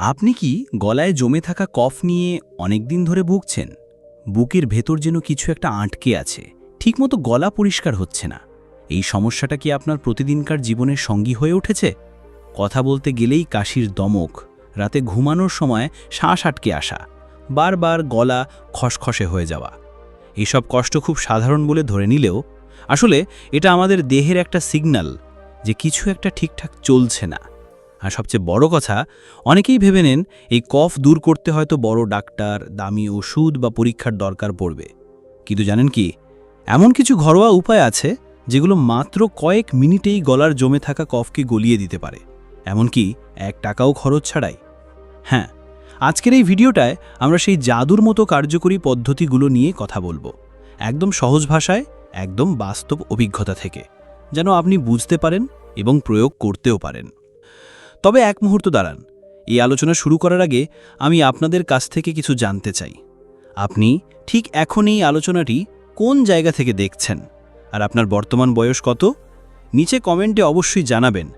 আপনি কি গলায় জমে থাকা কফ নিয়ে অনেক দিন ধরে ভুগছেন? বুকের ভেতর যেন কিছু একটা আটকে আছে। ঠিকমতো গলা পরিষ্কার হচ্ছে না। এই সমস্যাটা কি আপনার প্রতিদিনকার জীবনের সঙ্গী হয়ে উঠেছে? কথা বলতে গেলেই কাশির দমক, রাতে ঘুমানোর সময় শ্বাস আটকে আসা, বারবার গলা খসখসে হয়ে যাওয়া। এইসব কষ্ট খুব সাধারণ বলে ধরে নিলেও, আসলে এটা আমাদের দেহের একটা সিগন্যাল যে কিছু একটা ঠিকঠাক চলছে না। আর সবচেয়ে বড় কথা, অনেকেই ভেবে নেন এই কফ দূর করতে হয়তো বড় ডাক্তার, দামি ওষুধ বা পরীক্ষার দরকার পড়বে। কিন্তু জানেন কি, এমন কিছু ঘরোয়া উপায় আছে যেগুলো মাত্র কয়েক মিনিটেই গলার জমে থাকা কফকে গলিয়ে দিতে পারে। এমনকি এক টাকাও খরচ ছাড়াই। হ্যাঁ আজকের এই ভিডিওটায় আমরা সেই জাদুর মতো কার্যকরী পদ্ধতিগুলো নিয়ে কথা বলব। একদম সহজ ভাষায়, একদম বাস্তব অভিজ্ঞতা থেকে। যেন আপনি বুঝতে পারেন এবং প্রয়োগ করতেও পারেন। তবে এক মুহূর্ত দাঁড়ান। এই আলোচনা শুরু করার আগে আমি আপনাদের কাছ থেকে কিছু জানতে চাই। আপনি ঠিক এখন এই আলোচনাটি কোন জায়গা থেকে দেখছেন? আর আপনার বর্তমান বয়স কত? নিচে কমেন্টে অবশ্যই জানাবেন,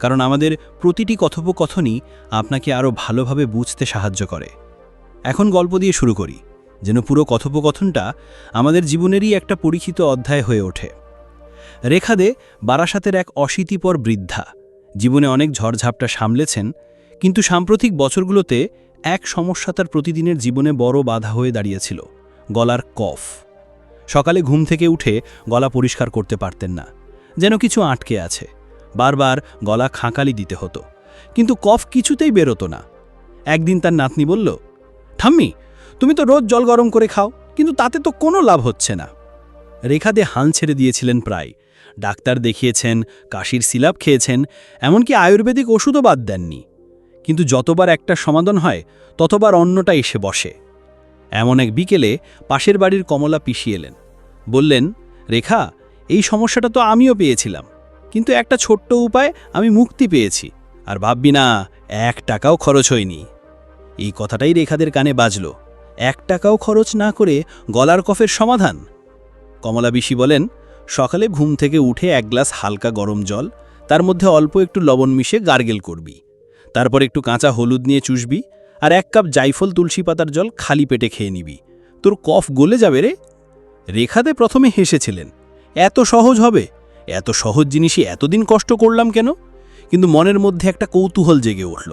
কারণ আমাদের প্রতিটি কথোপকথনই আপনাকে আরও ভালোভাবে বুঝতে সাহায্য করে। এখন গল্প দিয়ে শুরু করি, যেন পুরো কথোপকথনটা আমাদের জীবনেরই একটা পরিচিত অধ্যায় হয়ে ওঠে। রেখাদে বারাসাতের এক অশীতিপর বৃদ্ধা জীবনে অনেক ঝড়ঝাপটা সামলেছেন, কিন্তু সাম্প্রতিক বছরগুলোতে এক সমস্যা তার প্রতিদিনের জীবনে বড় বাধা হয়ে দাঁড়িয়েছিল, গলার কফ। সকালে ঘুম থেকে উঠে গলা পরিষ্কার করতে পারতেন না, যেন কিছু আটকে আছে, বারবার গলা খাঁকালি দিতে হতো। কিন্তু কফ কিছুতেই বেরোতো না। একদিন তার নাতনি বলল, ঠাম্মি, তুমি তো রোজ জল গরম করে খাও, কিন্তু তাতে তো কোনো লাভ হচ্ছে না। রেখাদে হাল ছেড়ে দিয়েছিলেন প্রায় ডাক্তার দেখিয়েছেন, কাশির সিলাপ খেয়েছেন, এমনকি আয়ুর্বেদিক ওষুধও বাদ দেননি। কিন্তু যতবার একটা সমাধান হয়, ততবার অন্যটা এসে বসে। এমন এক বিকেলে পাশের বাড়ির কমলা পিষিয়ে এলেন। বললেন, রেখা, এই সমস্যাটা তো আমিও পেয়েছিলাম। কিন্তু একটা ছোট্ট উপায় আমি মুক্তি পেয়েছি। আর ভাববি না, এক টাকাও খরচ হয়নি। এই কথাটাই রেখাদের কানে বাজল। এক টাকাও খরচ না করে গলার কফের সমাধান? কমলা বিশি বলেন সকালে ঘুম থেকে উঠে এক গ্লাস হালকা গরম জল, তার মধ্যে অল্প একটু লবণ মিশে গার্গেল করবি। তারপর একটু কাঁচা হলুদ নিয়ে চুষবি আর এক কাপ জাইফল তুলসী পাতার জল খালি পেটে খেয়ে নিবি। তোর কফ গলে যাবে রে। রেখাতে প্রথমে হেসেছিলেন, এত সহজ হবে? এত সহজ জিনিসই এতদিন কষ্ট করলাম কেন? কিন্তু মনের মধ্যে একটা কৌতূহল জেগে উঠল।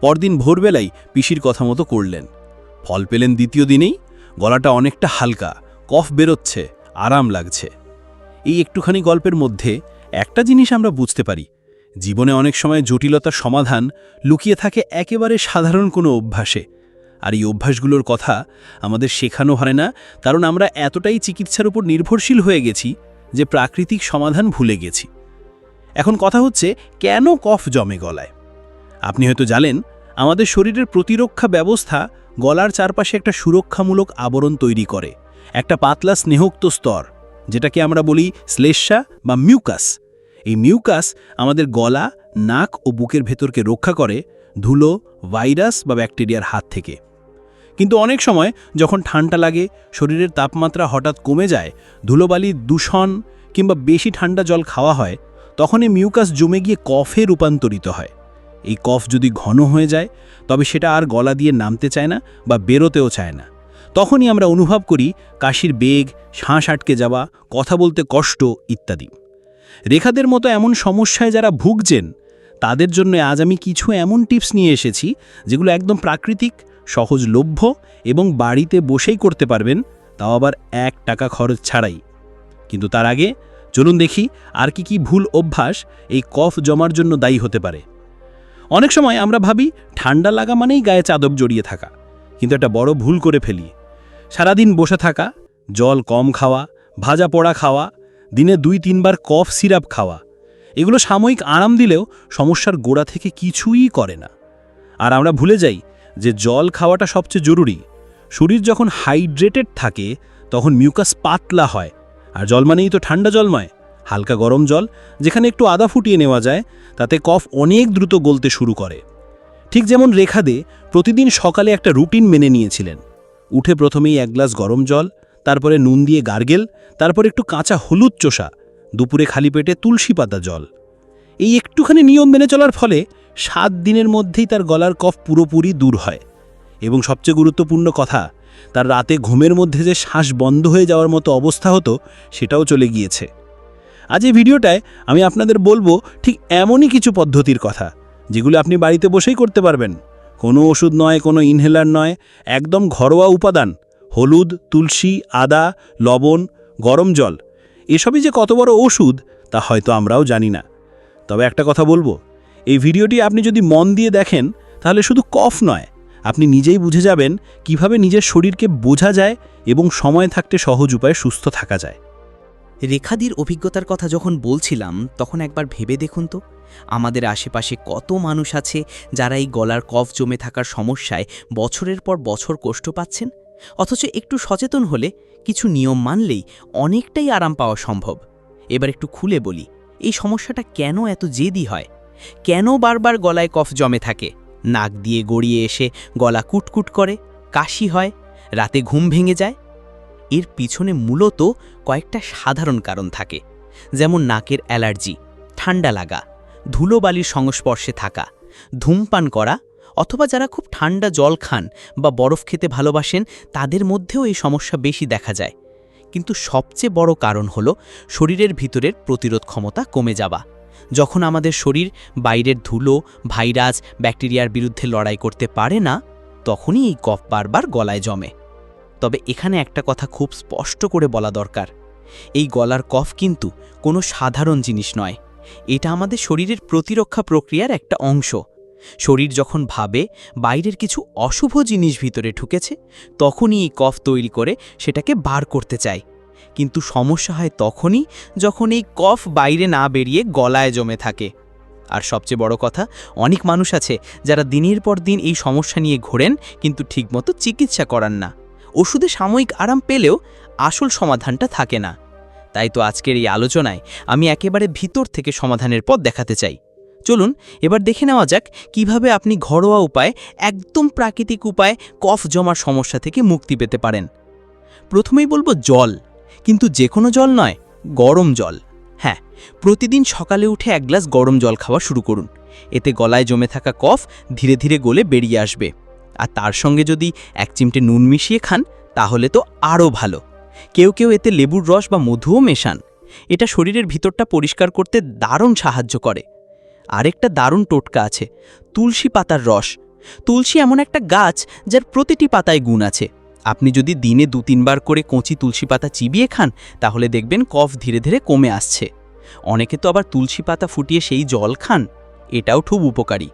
পরদিন ভোরবেলায় পিসির কথা মতো করলেন, ফল পেলেন দ্বিতীয় দিনেই, গলাটা অনেকটা হালকা, কফ বেরোচ্ছে, আরাম লাগছে। এই একটুখানি গল্পের মধ্যে একটা জিনিস আমরা বুঝতে পারি। জীবনে অনেক সময় জটিলতার সমাধান লুকিয়ে থাকে একেবারে সাধারণ কোনো অভ্যাসে। আর এই অভ্যাসগুলোর কথা আমাদের শেখানো হয় না, কারণ আমরা এতটাই চিকিৎসার উপর নির্ভরশীল হয়ে গেছি যে প্রাকৃতিক সমাধান ভুলে গেছি। এখন কথা হচ্ছে, কেন কফ জমে গলায়? আপনি হয়তো জানেন, আমাদের শরীরের প্রতিরক্ষা ব্যবস্থা গলার চারপাশে একটা সুরক্ষামূলক আবরণ তৈরি করে, একটা পাতলা স্নেহক্ত স্তর। যেটাকে আমরা বলি শ্লেষ্মা বা মিউকাস। এই মিউকাস আমাদের গলা, নাক ও বুকের ভেতরকে রক্ষা করে ধুলো, ভাইরাস বা ব্যাকটেরিয়ার হাত থেকে। কিন্তু অনেক সময় যখন ঠান্ডা লাগে, শরীরের তাপমাত্রা হঠাৎ কমে যায়, ধুলোবালি, দূষণ কিংবা বেশি ঠান্ডা জল খাওয়া হয়, তখন এই মিউকাস জমে গিয়ে কফে রূপান্তরিত হয়। এই কফ যদি ঘন হয়ে যায়, তবে সেটা আর গলা দিয়ে নামতে চায় না বা বেরোতেও চায় না। তখনই আমরা অনুভব করি কাশির বেগ, শ্বাস আটকে যাওয়া, কথা বলতে কষ্ট ইত্যাদি। রেখাদের মতো এমন সমস্যায় যারা ভুগছেন, তাদের জন্য আজ আমি কিছু এমন টিপস নিয়ে এসেছি যেগুলো একদম প্রাকৃতিক, সহজলভ্য এবং বাড়িতে বসেই করতে পারবেন, তাও আবার এক টাকা খরচ ছাড়াই। কিন্তু তার আগে চলুন দেখি আর কি কি ভুল অভ্যাস এই কফ জমার জন্য দায়ী হতে পারে। অনেক সময় আমরা ভাবি, ঠান্ডা লাগা মানেই গায়ে চাদর জড়িয়ে থাকা, কিন্তু একটা বড় ভুল করে ফেলি। সারাদিন বসে থাকা, জল কম খাওয়া, ভাজা পোড়া খাওয়া, দিনে দুই তিনবার কফ সিরাপ খাওয়া, এগুলো সাময়িক আরাম দিলেও সমস্যার গোড়া থেকে কিছুই করে না। আর আমরা ভুলে যাই যে জল খাওয়াটা সবচেয়ে জরুরি। শরীর যখন হাইড্রেটেড থাকে, তখন মিউকাস পাতলা হয়। আর জল মানেই তো ঠান্ডা জলময় হালকা গরম জল, যেখানে একটু আদা ফুটিয়ে নেওয়া যায়, তাতে কফ অনেক দ্রুত গলতে শুরু করে। ঠিক যেমন রেখা দে প্রতিদিন সকালে একটা রুটিন মেনে নিয়েছিলেন। উঠে প্রথমেই এক গ্লাস গরম জল, তারপরে নুন দিয়ে গার্গেল, তারপর একটু কাঁচা হলুদ চোষা, দুপুরে খালি পেটে তুলসী পাতা জল। এই একটুখানি নিয়ম মেনে চলার ফলে সাত দিনের মধ্যেই তার গলার কফ পুরোপুরি দূর হয়। এবং সবচেয়ে গুরুত্বপূর্ণ কথা, তার রাতে ঘুমের মধ্যে যে শ্বাস বন্ধ হয়ে যাওয়ার মতো অবস্থা হতো, সেটাও চলে গিয়েছে। আজ এই ভিডিওটায় আমি আপনাদের বলব ঠিক এমনই কিছু পদ্ধতির কথা, যেগুলো আপনি বাড়িতে বসেই করতে পারবেন। কোনো ওষুধ নয়, কোনো ইনহেলার নয়, একদম ঘরোয়া উপাদান, হলুদ, তুলসী, আদা, লবণ, গরম জল। এসবই যে কত বড় ওষুধ, তা হয়তো আমরাও জানি না। তবে একটা কথা বলব, এই ভিডিওটি আপনি যদি মন দিয়ে দেখেন, তাহলে শুধু কফ নয়, আপনি নিজেই বুঝে যাবেন কীভাবে নিজের শরীরকে বোঝা যায় এবং সময় থাকতে সহজ উপায়ে সুস্থ থাকা যায়। রেখাদির অভিজ্ঞতার কথা যখন বলছিলাম, তখন একবার ভেবে দেখুন তো। আমাদের আশেপাশে কত মানুষ আছে যারা এই গলার কফ জমে থাকার সমস্যায় বছরের পর বছর কষ্ট পাচ্ছেন? অথচ একটু সচেতন হলে কিছু নিয়ম মানলেই অনেকটাই আরাম পাওয়া সম্ভব। এবার একটু খুলে বলি, এই সমস্যাটা কেন এত জেদি হয়? কেন বারবার গলায় কফ জমে থাকে? নাক দিয়ে গড়িয়ে এসে গলা কুটকুট করে, কাশি হয়, রাতে ঘুম ভেঙে যায়? এর পিছনে মূলত কয়েকটা সাধারণ কারণ থাকে, যেমন নাকের অ্যালার্জি, ঠান্ডা লাগা ধুলোবালির সংস্পর্শে থাকা, ধূমপান করা অথবা যারা খুব ঠান্ডা জল খান বা বরফ খেতে ভালোবাসেন, তাদের মধ্যেও এই সমস্যা বেশি দেখা যায়। কিন্তু সবচেয়ে বড় কারণ হল শরীরের ভিতরের প্রতিরোধ ক্ষমতা কমে যাওয়া। যখন আমাদের শরীর বাইরের ধুলো, ভাইরাস, ব্যাকটেরিয়ার বিরুদ্ধে লড়াই করতে পারে না, তখনই এই কফ বারবার গলায় জমে। তবে এখানে একটা কথা খুব স্পষ্ট করে বলা দরকার। এই গলার কফ কিন্তু কোনো সাধারণ জিনিস নয়। এটা আমাদের শরীরের প্রতিরক্ষা প্রক্রিয়ার একটা অংশ। শরীর যখন ভাবে, বাইরের কিছু অশুভ জিনিস ভিতরে ঢুকেছে, তখনই এই কফ তৈরি করে সেটাকে বার করতে চায়। কিন্তু সমস্যা হয় তখনই যখন এই কফ বাইরে না বেরিয়ে গলায় জমে থাকে। আর সবচেয়ে বড় কথা, অনেক মানুষ আছে যারা দিনের পর দিন এই সমস্যা নিয়ে ঘোরেন কিন্তু ঠিকমতো চিকিৎসা করান না। ওষুধে সাময়িক আরাম পেলেও আসল সমাধানটা থাকে না। তাই তো আজকের এই আলোচনায় আমি একেবারে ভিতর থেকে সমাধানের পথ দেখাতে চাই। চলুন, এবার দেখে নেওয়া যাক কীভাবে আপনি ঘরোয়া উপায়ে একদম প্রাকৃতিক উপায়ে কফ জমার সমস্যা থেকে মুক্তি পেতে পারেন। প্রথমেই বলব জল, কিন্তু যে কোনো জল নয়, গরম জল। হ্যাঁ প্রতিদিন সকালে উঠে এক গ্লাস গরম জল খাওয়া শুরু করুন। এতে গলায় জমে থাকা কফ ধীরে ধীরে গলে বেরিয়ে আসবে। আর তার সঙ্গে যদি এক চিমটে নুন মিশিয়ে খান, তাহলে তো আরও ভালো। কেউ কেউ এতে লেবুর রস বা মধুও মেশান। এটা শরীরের ভিতরটা পরিষ্কার করতে দারুণ সাহায্য করে। আরেকটা দারুণ টোটকা আছে, তুলসী পাতার রস। তুলসী এমন একটা গাছ যার প্রতিটি পাতায় গুণ আছে। আপনি যদি দিনে দু তিনবার করে কচি তুলসী পাতা চিবিয়ে খান, তাহলে দেখবেন কফ ধীরে ধীরে কমে আসছে। অনেকে তো আবার তুলসী পাতা ফুটিয়ে সেই জল খান, এটাও খুব উপকারী।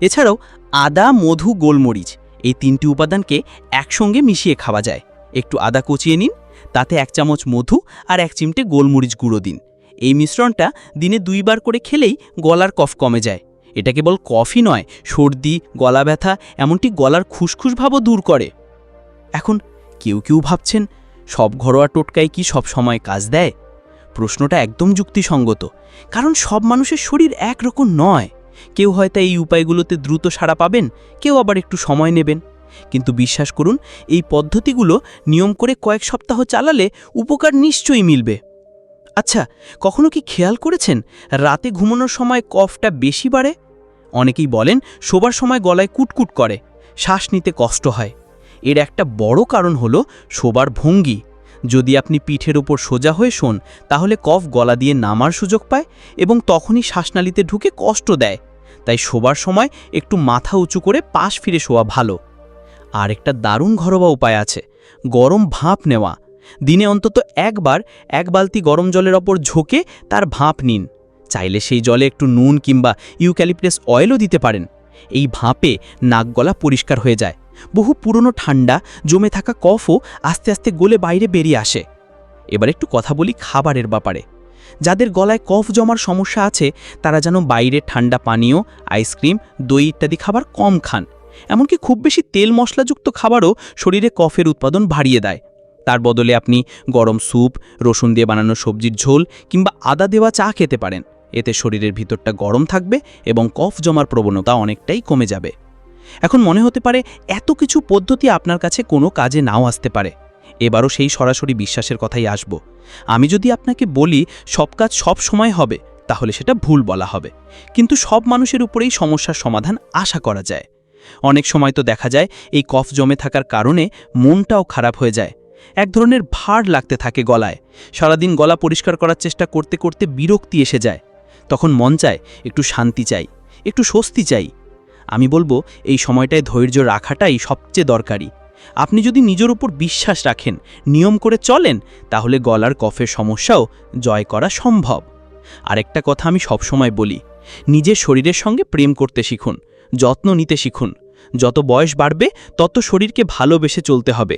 এছাড়াও আদা, মধু, গোলমরিচ এই তিনটি উপাদানকে একসঙ্গে মিশিয়ে খাওয়া যায়। একটু আদা কুচিয়ে নিন তাতে এক চামচ মধু আর এক চিমটে গোলমরিচ গুঁড়ো দিন। এই মিশ্রণটা দিনে দুইবার করে খেলেই গলার কফ কমে যায়। এটা কেবল কফই নয়, সর্দি, গলা ব্যথা এমনটি গলার খুসখুস ভাবও দূর করে। এখন কেউ কেউ ভাবছেন, সব ঘরোয়া টোটকায় কি সব সময় কাজ দেয়? প্রশ্নটা একদম যুক্তিসঙ্গত, কারণ সব মানুষের শরীর একরকম নয়। কেউ হয়তো এই উপায়গুলোতে দ্রুত সাড়া পাবেন, কেউ আবার একটু সময় নেবেন। কিন্তু বিশ্বাস করুন, এই পদ্ধতিগুলো নিয়ম করে কয়েক সপ্তাহ চালালে উপকার নিশ্চয়ই মিলবে। আচ্ছা কখনো কি খেয়াল করেছেন রাতে ঘুমানোর সময় কফটা বেশি বাড়ে? অনেকেই বলেন শোবার সময় গলায় কুটকুট করে, শ্বাস নিতে কষ্ট হয়। এর একটা বড় কারণ হলো শোবার ভঙ্গি। যদি আপনি পিঠের ওপর সোজা হয়ে শোন, তাহলে কফ গলা দিয়ে নামার সুযোগ পায় এবং তখনই শ্বাসনালীতে ঢুকে কষ্ট দেয়। তাই শোবার সময় একটু মাথা উঁচু করে পাশ ফিরে শোয়া ভালো। আর একটা দারুণ ঘরোয়া উপায় আছে, গরম ভাপ নেওয়া। দিনে অন্তত একবার এক বালতি গরম জলের ওপর ঝোঁকে তার ভাপ নিন। চাইলে সেই জলে একটু নুন কিংবা ইউক্যালিপটাস অয়েলও দিতে পারেন। এই ভাপে নাক গলা পরিষ্কার হয়ে যায়। বহু পুরনো ঠান্ডা, জমে থাকা কফও আস্তে আস্তে গলে বাইরে বেরিয়ে আসে। এবার একটু কথা বলি খাবারের ব্যাপারে। যাদের গলায় কফ জমার সমস্যা আছে, তারা যেন বাইরে ঠান্ডা পানীয়, আইসক্রিম, দই ইত্যাদি খাবার কম খান। এমনকি খুব বেশি তেল মশলাযুক্ত খাবারও শরীরে কফের উৎপাদন বাড়িয়ে দেয়। তার বদলে আপনি গরম স্যুপ, রসুন দিয়ে বানানো সবজির ঝোল কিংবা আদা দেওয়া চা খেতে পারেন। এতে শরীরের ভিতরটা গরম থাকবে এবং কফ জমার প্রবণতা অনেকটাই কমে যাবে। এখন মনে হতে পারে এত কিছু পদ্ধতি আপনার কাছে কোনো কাজে নাও আসতে পারে। এবারও সেই সরাসরি বিশ্বাসের কথাই আসব। আমি যদি আপনাকে বলি সব কাজ সব সময় হবে, তাহলে সেটা ভুল বলা হবে। কিন্তু সব মানুষের উপরেই সমস্যার সমাধান আশা করা যায়। অনেক সময় তো দেখা যায় এই কফ জমে থাকার কারণে মনটাও খারাপ হয়ে যায়। এক ধরনের ভার লাগতে থাকে গলায়। সারাদিন গলা পরিষ্কার করার চেষ্টা করতে করতে বিরক্তি এসে যায়। তখন মন চায়, একটু শান্তি চাই, একটু স্বস্তি চাই। আমি বলব, এই সময়টায় ধৈর্য রাখাটাই সবচেয়ে দরকারি। আপনি যদি নিজের উপর বিশ্বাস রাখেন, নিয়ম করে চলেন, তাহলে গলার কফের সমস্যাও জয় করা সম্ভব। আরেকটা কথা আমি সবসময় বলি, নিজের শরীরের সঙ্গে প্রেম করতে শিখুন। যত্ন নিতে শিখুন। যত বয়স বাড়বে, তত শরীরকে ভালোবেসে চলতে হবে।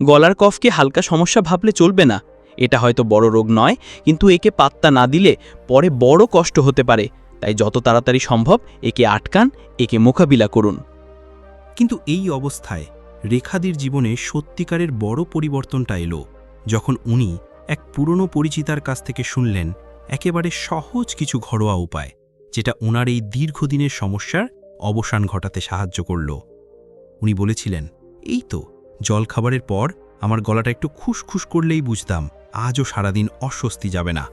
গলার কফকে হালকা সমস্যা ভাবলে চলবে না। এটা হয়তো বড় রোগ নয়, কিন্তু একে পাত্তা না দিলে পরে বড় কষ্ট হতে পারে। তাই যত তাড়াতাড়ি সম্ভব একে আটকান, একে মোকাবিলা করুন। কিন্তু এই অবস্থায় রেখাদির জীবনে সত্যিকারের বড় পরিবর্তনটা এলো, যখন উনি এক পুরনো পরিচিতার কাছ থেকে শুনলেন একেবারে সহজ কিছু ঘরোয়া উপায়, যেটা ওনার এই দীর্ঘদিনের সমস্যার অবসান ঘটাতে সাহায্য করল। উনি বলেছিলেন, এই তো জল খাবারের পর আমার গলাটা একটু খুশখুশ করলেই বুঝতাম, আজও সারাদিন অস্বস্তি যাবে না।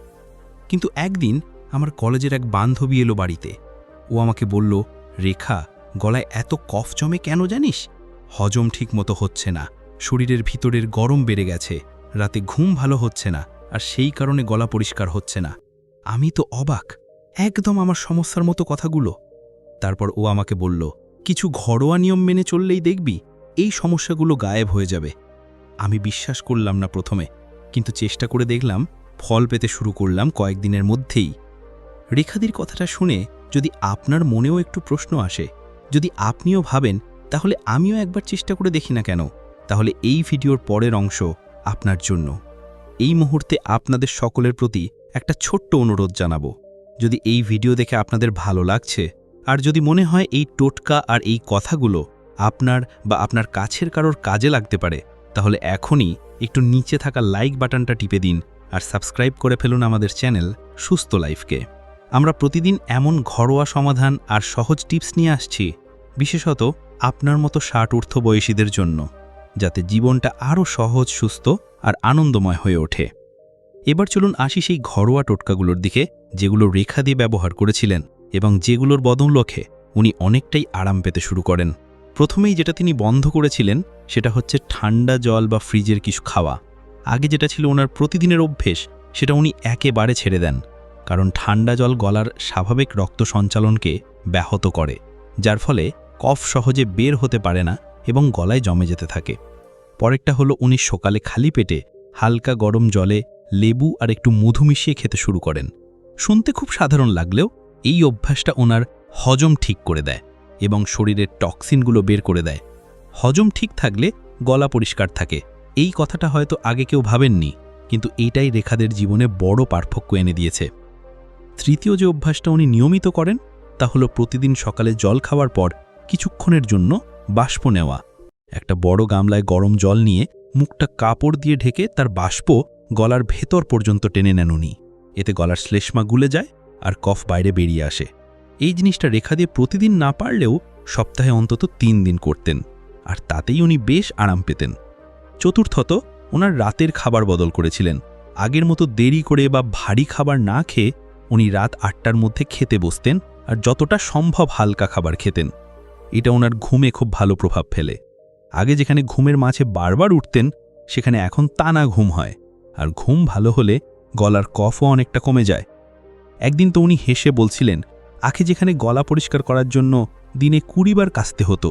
কিন্তু একদিন আমার কলেজের এক বান্ধবী এলো বাড়িতে। ও আমাকে বলল, রেখা, গলায় এত কফ জমে কেন জানিস? হজম ঠিক মতো হচ্ছে না, শরীরের ভিতরের গরম বেড়ে গেছে, রাতে ঘুম ভালো হচ্ছে না, আর সেই কারণে গলা পরিষ্কার হচ্ছে না। আমি তো অবাক, একদম আমার সমস্যার মতো কথাগুলো। তারপর ও আমাকে বলল, কিছু ঘরোয়া নিয়ম মেনে চললেই দেখবি, এই সমস্যাগুলো গায়েব হয়ে যাবে। আমি বিশ্বাস করলাম না প্রথমে, কিন্তু চেষ্টা করে দেখলাম, ফল পেতে শুরু করলাম কয়েকদিনের মধ্যেই। রেখাদির কথাটা শুনে যদি আপনার মনেও একটু প্রশ্ন আসে, যদি আপনিও ভাবেন, তাহলে আমিও একবার চেষ্টা করে দেখি না কেন? তাহলে এই ভিডিওর পরের অংশ আপনার জন্য। এই মুহূর্তে আপনাদের সকলের প্রতি একটা ছোট্ট অনুরোধ জানাব। যদি এই ভিডিও দেখে আপনাদের ভালো লাগছে আর যদি মনে হয় এই টোটকা আর এই কথাগুলো আপনার বা আপনার কাছের কারোর কাজে লাগতে পারে, তাহলে এখনই একটু নিচে থাকা লাইক বাটনটা টিপে দিন আর সাবস্ক্রাইব করে ফেলুন আমাদের চ্যানেল সুস্থ লাইফকে আমরা প্রতিদিন এমন ঘরোয়া সমাধান আর সহজ টিপস নিয়ে আসছি, বিশেষত আপনার মতো ষাট ঊর্ধ্ব বয়সীদের জন্য, যাতে জীবনটা আরও সহজ, সুস্থ আর আনন্দময় হয়ে ওঠে। এবার চলুন আসি সেই ঘরোয়া টোটকাগুলোর দিকে, যেগুলো রেখা দিয়ে ব্যবহার করেছিলেন। এবং যেগুলোর বদৌলখে উনি অনেকটাই আরাম পেতে শুরু করেন। প্রথমেই যেটা তিনি বন্ধ করেছিলেন, সেটা হচ্ছে ঠান্ডা জল বা ফ্রিজের কিছু খাওয়া। আগে যেটা ছিল ওনার প্রতিদিনের অভ্যেস, সেটা উনি একেবারে ছেড়ে দেন, কারণ ঠান্ডা জল গলার স্বাভাবিক রক্ত সঞ্চালনকে ব্যাহত করে, যার ফলে কফ সহজে বের হতে পারে না এবং গলায় জমে যেতে থাকে। পরেরটা হলো উনি সকালে খালি পেটে হালকা গরম জলে লেবু আর একটু মধু মিশিয়ে খেতে শুরু করেন। শুনতে খুব সাধারণ লাগলেও এই অভ্যাসটা ওনার হজম ঠিক করে দেয় এবং শরীরের টক্সিনগুলো বের করে দেয়। হজম ঠিক থাকলে গলা পরিষ্কার থাকে। এই কথাটা হয়তো আগে কেউ ভাবেননি, কিন্তু এইটাই রেখাদের জীবনে বড় পার্থক্য এনে দিয়েছে। তৃতীয় যে অভ্যাসটা উনি নিয়মিত করেন, তা হলো প্রতিদিন সকালে জল খাওয়ার পর কিছুক্ষণের জন্য বাষ্প নেওয়া। একটা বড় গামলায় গরম জল নিয়ে মুখটা কাপড় দিয়ে ঢেকে তার বাষ্প গলার ভেতর পর্যন্ত টেনে নেন উনি। এতে গলার শ্লেষ্মা গুলে যায় আর কফ বাইরে বেরিয়ে আসে। এই জিনিসটা রেখা দিয়ে প্রতিদিন না পারলেও সপ্তাহে অন্তত তিন দিন করতেন, আর তাতেই উনি বেশ আরাম পেতেন। চতুর্থত, ওনার রাতের খাবার বদল করেছিলেন। আগের মতো দেরি করে বা ভারী খাবার না খেয়ে উনি রাত আটটার মধ্যে খেতে বসতেন আর যতটা সম্ভব হালকা খাবার খেতেন। এটা ওনার ঘুমে খুব ভালো প্রভাব ফেলে। আগে যেখানে ঘুমের মাঝে বারবার উঠতেন, সেখানে এখন টানা ঘুম হয়, আর ঘুম ভালো হলে গলার কফও অনেকটা কমে যায়। একদিন তো উনি হেসে বলছিলেন আগে যেখানে গলা পরিষ্কার করার জন্য দিনে কুড়িবার কাশতে হতো,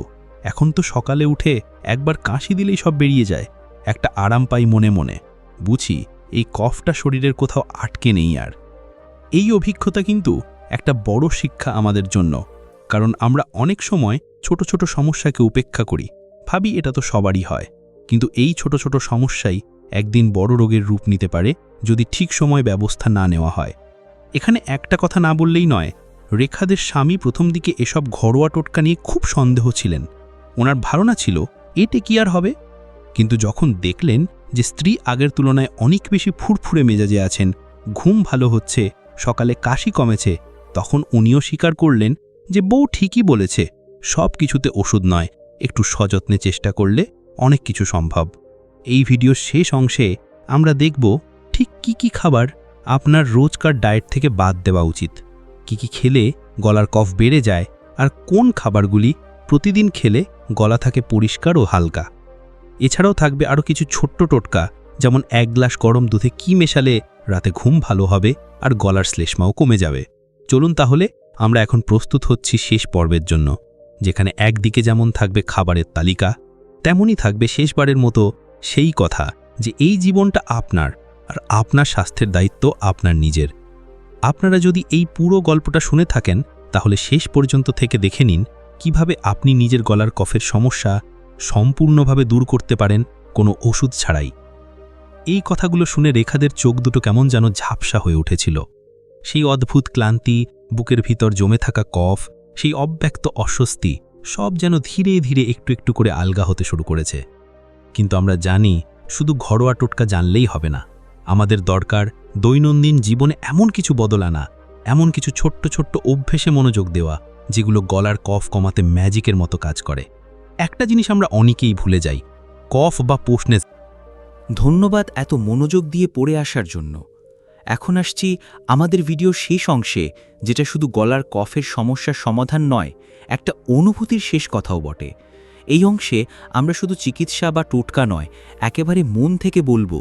এখন তো সকালে উঠে একবার কাশি দিলেই সব বেরিয়ে যায়, একটা আরাম পাই মনে মনে। বুঝি এই কফটা শরীরের কোথাও আটকে নেই আর। এই অভিজ্ঞতা কিন্তু একটা বড় শিক্ষা আমাদের জন্য, কারণ আমরা অনেক সময় ছোট ছোট সমস্যাকে উপেক্ষা করি, ভাবি এটা তো সবারই হয়, কিন্তু এই ছোট ছোট সমস্যাই একদিন বড় রোগের রূপ নিতে পারে যদি ঠিক সময় ব্যবস্থা না নেওয়া হয়। এখানে একটা কথা না বললেই নয়, রেখাদের স্বামী প্রথম দিকে এসব ঘরোয়া টোটকা নিয়ে খুব সন্দেহ ছিলেন। ওনার ধারণা ছিল, এতে কি আর হবে? কিন্তু যখন দেখলেন যে স্ত্রী আগের তুলনায় অনেক বেশি ফুরফুরে মেজাজে আছেন, ঘুম ভালো হচ্ছে, সকালে কাশি কমেছে, তখন উনিও স্বীকার করলেন যে বউ ঠিকই বলেছে, সব কিছুতে ওষুধ নয়, একটু সযত্নে চেষ্টা করলে অনেক কিছু সম্ভব। এই ভিডিওর শেষ অংশে আমরা দেখব, ঠিক কি কি খাবার আপনার রোজকার ডায়েট থেকে বাদ দেওয়া উচিত। কি কি খেলে গলার কফ বেড়ে যায় আর কোন খাবারগুলি প্রতিদিন খেলে গলা থাকে পরিষ্কার ও হালকা। এছাড়াও থাকবে আরও কিছু ছোট্ট টোটকা, যেমন এক গ্লাস গরম দুধে কি মেশালে রাতে ঘুম ভালো হবে আর গলার শ্লেষ্মাও কমে যাবে। চলুন তাহলে আমরা এখন প্রস্তুত হচ্ছি শেষ পর্বের জন্য, যেখানে একদিকে যেমন থাকবে খাবারের তালিকা, তেমনই থাকবে শেষবারের মতো সেই কথা যে এই জীবনটা আপনার আর আপনার স্বাস্থ্যের দায়িত্ব আপনার নিজের। আপনারা যদি এই পুরো গল্পটা শুনে থাকেন, তাহলে শেষ পর্যন্ত থেকে দেখে নিন, কীভাবে আপনি নিজের গলার কফের সমস্যা সম্পূর্ণভাবে দূর করতে পারেন কোনো ওষুধ ছাড়াই। এই কথাগুলো শুনে রেখাদের চোখ দুটো কেমন যেন ঝাপসা হয়ে উঠেছিল। সেই অদ্ভুত ক্লান্তি, বুকের ভিতর জমে থাকা কফ, সেই অব্যক্ত অস্বস্তি, সব যেন ধীরে ধীরে একটু একটু করে আলগা হতে শুরু করেছে। কিন্তু আমরা জানি, শুধু ঘরোয়া টোটকা জানলেই হবে না। আমাদের দরকার দৈনন্দিন জীবনে এমন কিছু বদল আনা, এমন কিছু ছোট্ট ছোট্ট অভ্যেসে মনোযোগ দেওয়া, যেগুলো গলার কফ কমাতে ম্যাজিকের মতো কাজ করে। একটা জিনিস আমরা অনেকেই ভুলে যাই, কফ বা পোষণে ধন্যবাদ এত মনোযোগ দিয়ে পড়ে আসার জন্য। এখন আসছি আমাদের ভিডিওর শেষ অংশে, যেটা শুধু গলার কফের সমস্যার সমাধান নয়, একটা অনুভূতির শেষ কথাও বটে। এই অংশে আমরা শুধু চিকিৎসা বা টোটকা নয়, একেবারে মন থেকে বলব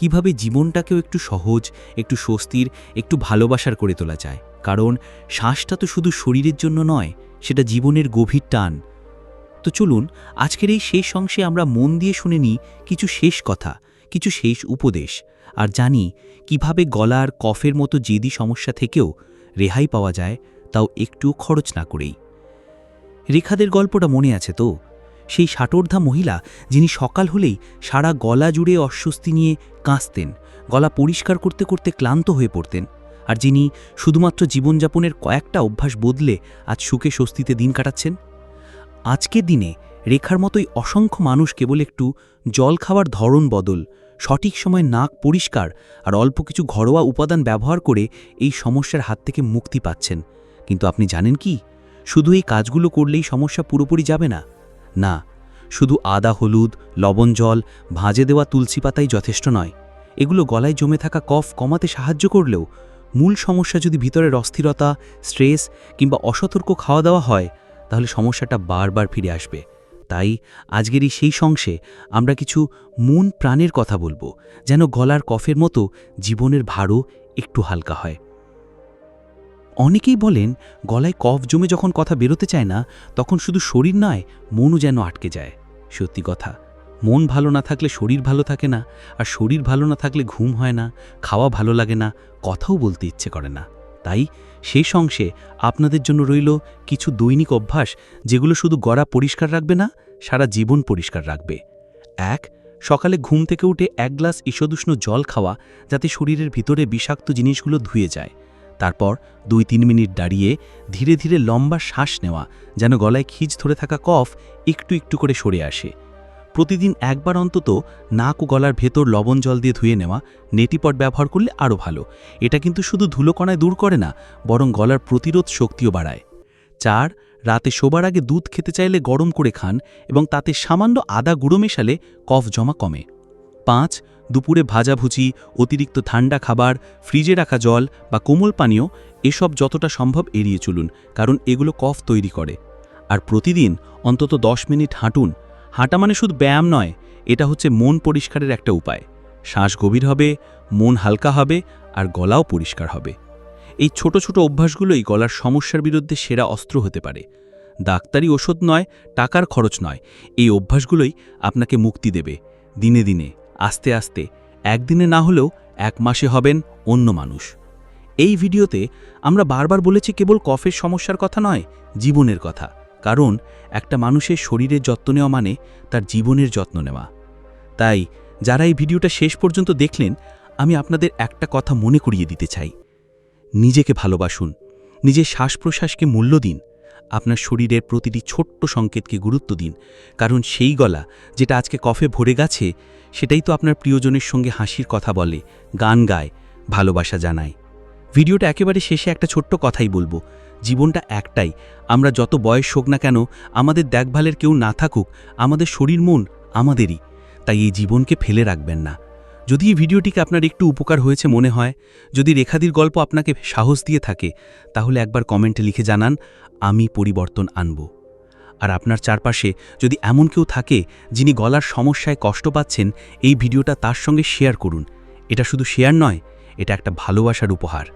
কীভাবে জীবনটাকেও একটু সহজ, একটু স্বস্তির, একটু ভালোবাসার করে তোলা যায়। কারণ শ্বাসটা তো শুধু শরীরের জন্য নয়, সেটা জীবনের গভীর টান। তো চলুন, আজকের এই শেষ অংশে আমরা মন দিয়ে শুনে নিই কিছু শেষ কথা, কিছু শেষ উপদেশ, আর জানি কীভাবে গলার কফের মতো জেদি সমস্যা থেকেও রেহাই পাওয়া যায়, তাও একটু খরচ না করেই। রেখাদের গল্পটা মনে আছে তো? সেই ষাটোর্ধা মহিলা যিনি সকাল হলেই সারা গলা জুড়ে অস্বস্তি নিয়ে কাঁচতেন গলা পরিষ্কার করতে করতে ক্লান্ত হয়ে পড়তেন, আর যিনি শুধুমাত্র জীবনযাপনের কয়েকটা অভ্যাস বদলে আজ সুখে স্বস্তিতে দিন কাটাচ্ছেন? আজকের দিনে রেখার মতোই অসংখ্য মানুষ কেবল একটু জল খাওয়ার ধরন বদল, সঠিক সময় নাক পরিষ্কার আর অল্প কিছু ঘরোয়া উপাদান ব্যবহার করে এই সমস্যার হাত থেকে মুক্তি পাচ্ছেন। কিন্তু আপনি জানেন কি? শুধু এই কাজগুলো করলেই সমস্যা পুরোপুরি যাবে না। না, শুধু আদা, হলুদ, লবণ, জল, ভাঁজে দেওয়া তুলসী পাতাই যথেষ্ট নয়। এগুলো গলায় জমে থাকা কফ কমাতে সাহায্য করলেও মূল সমস্যা যদি ভিতরের অস্থিরতা, স্ট্রেস কিংবা অসতর্ক খাওয়া দাওয়া হয়, তাহলে সমস্যাটা বারবার ফিরে আসবে। তাই আজকের এই সেই অংশে আমরা কিছু মন প্রাণের কথা বলব, যেন গলার কফের মতো জীবনের ভারও একটু হালকা হয়। অনেকেই বলেন, গলায় কফ জমে যখন কথা বেরোতে চায় না, তখন শুধু শরীর নয়, মনও যেন আটকে যায়। সত্যি কথা, মন ভালো না থাকলে শরীর ভালো থাকে না, আর শরীর ভালো না থাকলে ঘুম হয় না, খাওয়া ভালো লাগে না, কথাও বলতে ইচ্ছে করে না। তাই শেষ অংশে আপনাদের জন্য রইল কিছু দৈনিক অভ্যাস, যেগুলো শুধু গড়া পরিষ্কার রাখবে না, সারা জীবন পরিষ্কার রাখবে। এক, সকালে ঘুম থেকে উঠে এক গ্লাস ঈষদুষ্ণ জল খাওয়া, যাতে শরীরের ভিতরে বিষাক্ত জিনিসগুলো ধুয়ে যায়। তারপর দুই তিন মিনিট দাঁড়িয়ে ধীরে ধীরে লম্বা শ্বাস নেওয়া, যেন গলায় খিজ ধরে থাকা কফ একটু একটু করে সরে আসে। প্রতিদিন একবার অন্তত নাক ও গলার ভেতর লবণ জল দিয়ে ধুয়ে নেওয়া নেটিপট ব্যবহার করলে আরও ভালো। এটা কিন্তু শুধু ধুলোকণায় দূর করে না, বরং গলার প্রতিরোধ শক্তিও বাড়ায়। চার, রাতে শোবার আগে দুধ খেতে চাইলে গরম করে খান এবং তাতে সামান্য আদা গুঁড়ো মেশালে কফ জমা কমে। পাঁচ দুপুরে ভাজাভুজি, অতিরিক্ত ঠান্ডা খাবার, ফ্রিজে রাখা জল বা কোমল পানীয়, এসব যতটা সম্ভব এড়িয়ে চলুন, কারণ এগুলো কফ তৈরি করে। আর প্রতিদিন অন্তত দশ মিনিট হাঁটুন। হাঁটা মানে শুধু ব্যায়াম নয়, এটা হচ্ছে মন পরিষ্কারের একটা উপায়। শ্বাস গভীর হবে, মন হালকা হবে, আর গলাও পরিষ্কার হবে। এই ছোট ছোট অভ্যাসগুলোই গলার সমস্যার বিরুদ্ধে সেরা অস্ত্র হতে পারে। ডাক্তারি ওষুধ নয়, টাকার খরচ নয়, এই অভ্যাসগুলোই আপনাকে মুক্তি দেবে, দিনে দিনে। আস্তে আস্তে, একদিনে না হলেও এক মাসে হবেন অন্য মানুষ। এই ভিডিওতে আমরা বারবার বলেছি কেবল কফের সমস্যার কথা নয়, জীবনের কথা। কারণ একটা মানুষের শরীরের যত্ন নেওয়া মানে তার জীবনের যত্ন নেওয়া। তাই যারা এই ভিডিওটা শেষ পর্যন্ত দেখলেন, আমি আপনাদের একটা কথা মনে করিয়ে দিতে চাই। নিজেকে ভালোবাসুন। নিজের শ্বাস প্রশ্বাসকে মূল্য দিন। আপনার শরীরের প্রতিটি ছোট্ট সংকেতকে গুরুত্ব দিন। কারণ সেই গলা যেটা আজকে কফে ভরে গেছে, সেটাই তো আপনার প্রিয়জনের সঙ্গে হাসির কথা বলে, গান গায়, ভালোবাসা জানায়। ভিডিওটা একেবারে শেষে একটা ছোট্ট কথাই বলব। জীবনটা একটাই। আমরা যত বয়স হোক না কেন, আমাদের দেখভালের কেউ না থাকুক, আমাদের শরীর মন আমাদেরই। তাই এই জীবনকে ফেলে রাখবেন না। যদি এই ভিডিওটিকে আপনার একটু উপকার হয়েছে মনে হয়, যদি রেখাদির গল্প আপনাকে সাহস দিয়ে থাকে, তাহলে একবার কমেন্টে লিখে জানান, আমি পরিবর্তন আনব। আর আপনার চারপাশে যদি এমন কেউ থাকে, যিনি গলার সমস্যায় কষ্ট পাচ্ছেন, এই ভিডিওটা তার সঙ্গে শেয়ার করুন। এটা শুধু শেয়ার নয়, এটা একটা ভালোবাসার উপহার।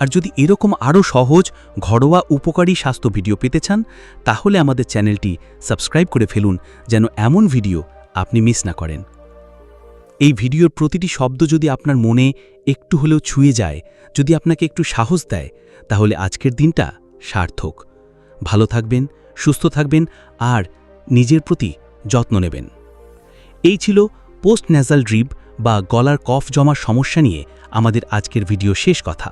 আর যদি এরকম আরও সহজ, ঘরোয়া, উপকারী স্বাস্থ্য ভিডিও পেতে চান, তাহলে আমাদের চ্যানেলটি সাবস্ক্রাইব করে ফেলুন, যেন এমন ভিডিও আপনি মিস না করেন। এই ভিডিওর প্রতিটি শব্দ যদি আপনার মনে একটু হলেও ছুঁয়ে যায়, যদি আপনাকে একটু সাহস দেয়, তাহলে আজকের দিনটা সার্থক। ভালো থাকবেন, সুস্থ থাকবেন আর নিজের প্রতি যত্ন নেবেন। এই ছিল পোস্ট ন্যাজাল ড্রিপ বা গলার কফ জমার সমস্যা নিয়ে আমাদের আজকের ভিডিও শেষ কথা।